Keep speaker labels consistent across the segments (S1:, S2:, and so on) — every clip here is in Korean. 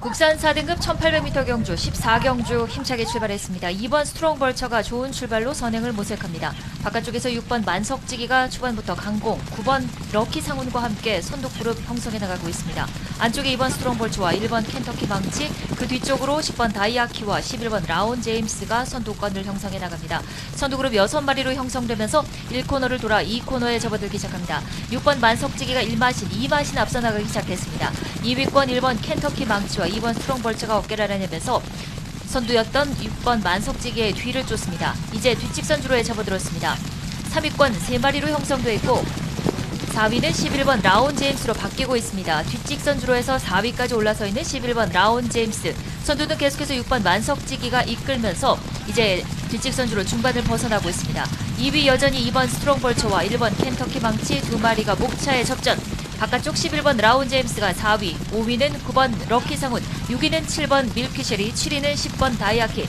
S1: 국산 4등급 1800m 경주 14경주 힘차게 출발했습니다. 2번 스트롱 벌처가 좋은 출발로 선행을 모색합니다. 바깥쪽에서 6번 만석지기가 초반부터 강공, 9번 럭키 상훈과 함께 선두그룹 형성해 나가고 있습니다. 안쪽에 2번 스트롱 벌처와 1번 켄터키 망치, 그 뒤쪽으로 10번 다이아키와 11번 라온 제임스가 선두권을 형성해 나갑니다. 선두그룹 6마리로 형성되면서 1코너를 돌아 2코너에 접어들기 시작합니다. 6번 만석지기가 1마신, 2마신 앞서 나가기 시작했습니다. 2위권 1번 켄터키 망치와 2번 스트롱 벌처가 어깨를 알아내면서 선두였던 6번 만석지기의 뒤를 쫓습니다. 이제 뒷직선주로에 접어들었습니다. 3위권 3마리로 형성돼 있고 4위는 11번 라온 제임스로 바뀌고 있습니다. 뒷직선 주로에서 4위까지 올라서 있는 11번 라온 제임스. 선두는 계속해서 6번 만석지기가 이끌면서 이제 뒷직선 주로 중반을 벗어나고 있습니다. 2위 여전히 2번 스트롱 벌처와 1번 켄터키 망치 두 마리가 목차에 접전. 바깥쪽 11번 라운 제임스가 4위, 5위는 9번 럭키 상훈, 6위는 7번 밀키쉐리, 7위는 10번 다이아키,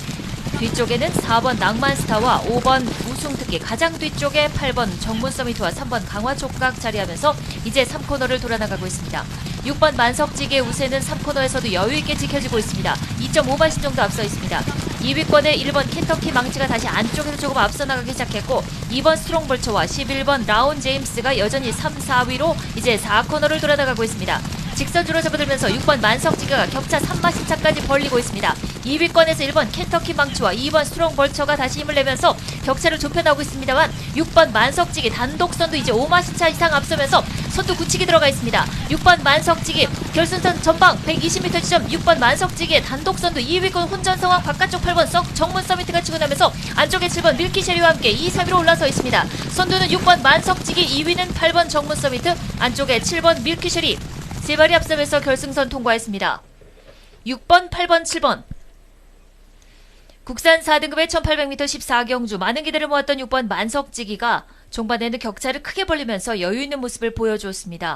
S1: 뒤쪽에는 4번 낭만스타와 5번 우승특기, 가장 뒤쪽에 8번 정문 서미트와 3번 강화 촉각 자리하면서 이제 3코너를 돌아나가고 있습니다. 6번 만석지기의 우세는 3코너에서도 여유있게 지켜지고 있습니다. 2.5마신 정도 앞서 있습니다. 2위권의 1번 켄터키 망치가 다시 안쪽에서 조금 앞서 나가기 시작했고 2번 스트롱 벌처와 11번 라온 제임스가 여전히 3, 4위로 이제 4코너를 돌아나가고 있습니다. 직선주로 접어들면서 6번 만석지가 격차 3마신 차까지 벌리고 있습니다. 2위권에서 1번 켄터키 망치와 2번 스트롱 벌처가 다시 힘을 내면서 격차를 좁혀나오고 있습니다만 6번 만석지기 단독 선두 이제 5마신 차 이상 앞서면서 선두 굳히기 들어가 있습니다. 6번 만석지기 결승선 전방 120m 지점 6번 만석지기의 단독 선두 2위권 혼전 상황 바깥쪽 8번 석 정문 서미트가 치고 나면서 안쪽에 7번 밀키쉐리와 함께 2, 3위로 올라서 있습니다. 선두는 6번 만석지기 2위는 8번 정문 서미트 안쪽에 7번 밀키쉐리 세 발이 앞서면서 결승선 통과했습니다. 6번, 8번, 7번 국산 4등급의 1800m 14경주 많은 기대를 모았던 6번 만석지기가 종반에는 격차를 크게 벌리면서 여유 있는 모습을 보여주었습니다.